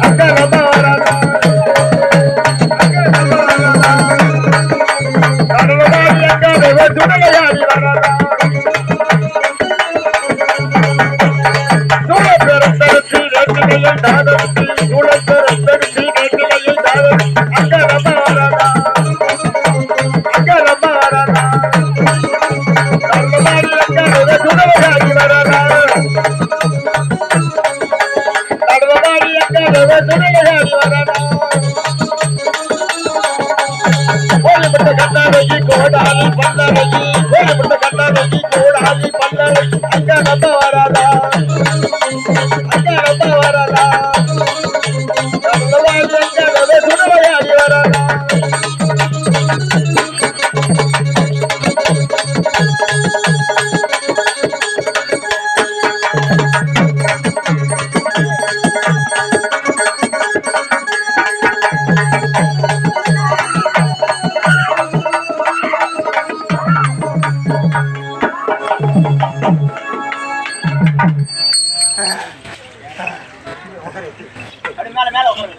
அங்க நம்ம வராதா அங்க நம்ம வராதா கடவுளாடி அங்க தேவ துணையாடி வராதா சூழப்பெருந்தெடுத்து நேற்றுமையில் தாதத்து சூழப்பெருந்தெடுத்து நேற்றுமையில் தாதத்து அங்க நம்ம வராதா அங்க நம்ம வராதா கடவுளாடி அங்க தேவ துணையாடி வராதா கடவுளாடி அங்க தேவ வராதா கோழிப்பட்ட கண்ணாடி கோடாலி மேல மேல உட்காரு.